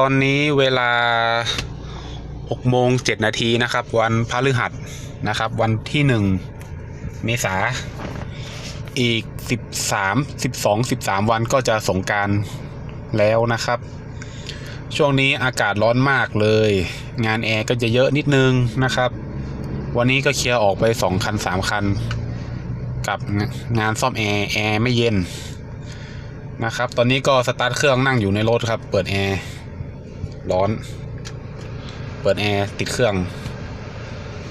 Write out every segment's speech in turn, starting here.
ตอนนี้เวลา6โมง7นาทีนะครับ วันพฤหัสนะครับ วันที่ 1 เมษาอีก 13 12 13 วันก็จะสงการแล้วนะครับ ช่วงนี้อากาศร้อนมากเลย งานแอร์ก็จะเยอะนิดนึงนะครับ วันนี้ก็เคลียร์ออกไป 2 คัน 3 คัน กับงานซ่อมแอร์แอร์ไม่เย็นนะครับ ตอนนี้ก็สตาร์ทเครื่องนั่งอยู่ในรถครับ เปิดแอร์ ร้อน เปิดแอร์ติดเครื่อง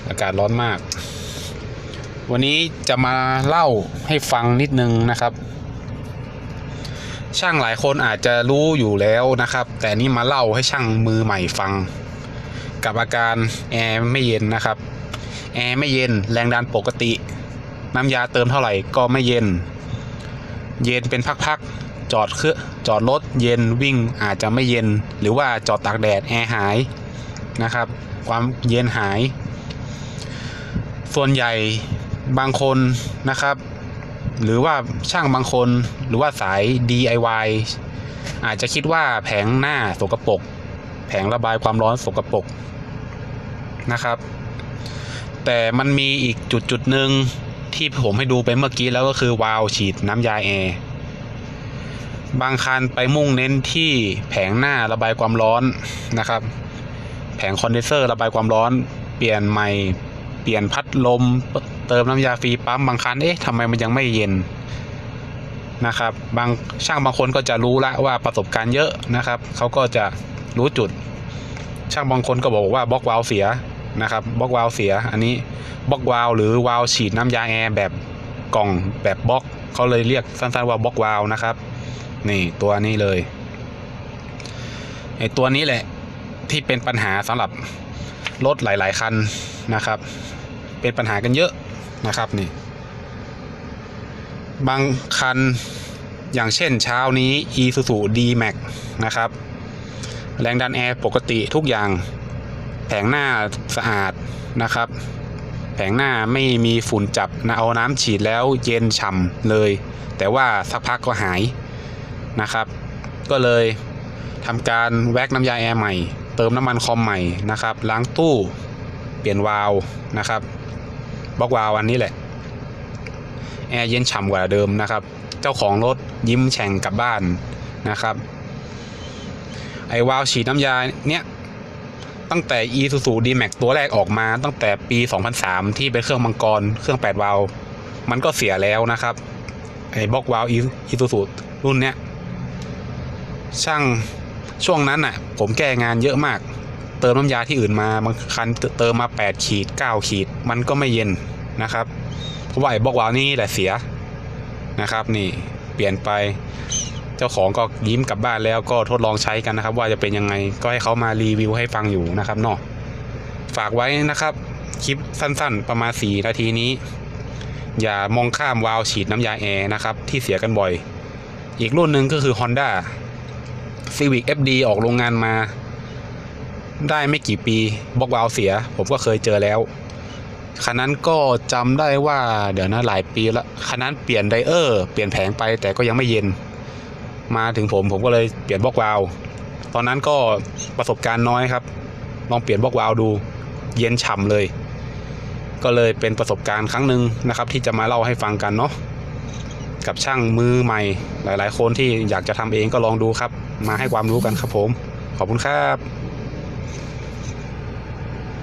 อากาศร้อนมาก วันนี้จะมาเล่าให้ฟังนิดนึงนะครับ ช่างหลายคนอาจจะรู้อยู่แล้วนะครับ แต่นี่มาเล่าให้ช่างมือใหม่ฟัง กับอาการแอร์ไม่เย็นนะครับแอร์ไม่เย็นแรงดันปกติ น้ำยาเติมเท่าไหร่ก็ไม่เย็น เย็นเป็นพักๆ จอดเครื่องจอดรถเย็นวิ่งอาจจะไม่เย็น หรือว่าจอดตากแดดแอร์หายนะครับ ความเย็นหาย ส่วนใหญ่บางคนนะครับ หรือว่าช่างบางคนหรือว่าสาย DIY อาจจะคิดว่าแผงหน้าสกปรกแผงระบายความร้อนสกปรกนะครับ แต่มันมีอีกจุดจุดหนึ่งที่ผมให้ดูไปเมื่อกี้แล้วก็คือวาล์วฉีดน้ำยาแอร์ บางคันไปมุ่งเน้นที่แผงหน้าระบายความร้อนนะครับ แผงคอนเดนเซอร์ระบายความร้อน เปลี่ยนใหม่เปลี่ยนพัดลม เติมน้ำยาฟรีปั๊มบางคันเอ๊ะทำไมมันยังไม่เย็นนะครับ บางช่างบางคนก็จะรู้ละว่าประสบการณ์เยอะนะครับเขาก็จะรู้จุด ช่างบางคนก็บอกว่าบล็อกวาล์วเสียนะครับบล็อกวาล์วเสีย อันนี้บล็อกวาล์วหรือวาล์วฉีดน้ำยาแอร์แบบกล่องแบบบล็อกเขาเลยเรียกสั้นๆว่าบล็อกวาล์วนะครับนี่ตัวนี้เลยไอตัวนี้แหละที่เป็นปัญหาสำหรับรถหลาย ๆ คันนะครับ เป็นปัญหากันเยอะนะครับนี่ บางคันอย่างเช่นเช้านี้ Isuzu D-Max นะครับ แรงดันแอร์ปกติทุกอย่าง แผงหน้าสะอาดนะครับ แผงหน้าไม่มีฝุ่นจับนะเอาน้ำฉีดแล้วเย็นฉ่ำเลย แต่ว่าสักพักก็หาย นะครับ ก็เลยทำการแว็กน้ำยาแอร์ใหม่ เติมน้ำมันคอมใหม่นะครับ ล้างตู้เปลี่ยนวาล์วนะครับบล็อกวาล์วอันนี้แหละ แอร์เย็นฉ่ำกว่าเดิมนะครับ เจ้าของรถยิ้มแฉ่งกลับบ้านนะครับ ไอวาล์วฉีดน้ำยาเนี้ยตั้งแต่ Isuzu D-Max ตัวแรกออกมาตั้งแต่ปี 2003 ที่เป็นเครื่องมังกร เครื่อง 8 วาล์วมันก็เสียแล้วนะครับ ไอบล็อกวาล์ว Isuzu รุ่นเนี้ย ช่างช่วงนั้นน่ะ ผมแก้งานเยอะมาก เติมน้ำยาที่อื่นมาบางคันเติมมา 8 ขีด 9 ขีด มันก็ไม่เย็นนะครับเพราะว่าไอ้บล็อกวาล์วนี่แหละเสียนะครับ นี่เปลี่ยนไปเจ้าของก็ยิ้มกลับบ้านแล้วก็ทดลองใช้กันนะครับ ว่าจะเป็นยังไงก็ให้เขามารีวิวให้ฟังอยู่นะครับเนาะฝากไว้นะครับ คลิปสั้นๆ ประมาณ 4 นาทีนี้ อย่ามองข้ามวาล์วฉีดน้ำยาแอร์นะครับ ที่เสียกันบ่อย อีกรุ่นหนึ่งก็คือ Honda Civic FD ออกโรงงานมา ได้ไม่กี่ปีบล็อกวาล์วเสีย ผมก็เคยเจอแล้วคันนั้นก็จำได้ว่าเดี๋ยวนะหลายปีละคันนั้นเปลี่ยนไดเออร์เปลี่ยนแผงไปแต่ก็ยังไม่เย็น มาถึงผมผมก็เลยเปลี่ยนบล็อกวาล์วตอนนั้นก็ประสบการณ์น้อยครับ ลองเปลี่ยนบล็อกวาล์วดู เย็นฉ่ำเลย ก็เลยเป็นประสบการณ์ครั้งหนึ่งนะครับ ที่จะมาเล่าให้ฟังกันเนาะ กับช่างมือใหม่ หลาย ๆ คนที่อยากจะทำเองก็ลองดูครับ มาให้ความรู้กันครับผม ขอบคุณครับ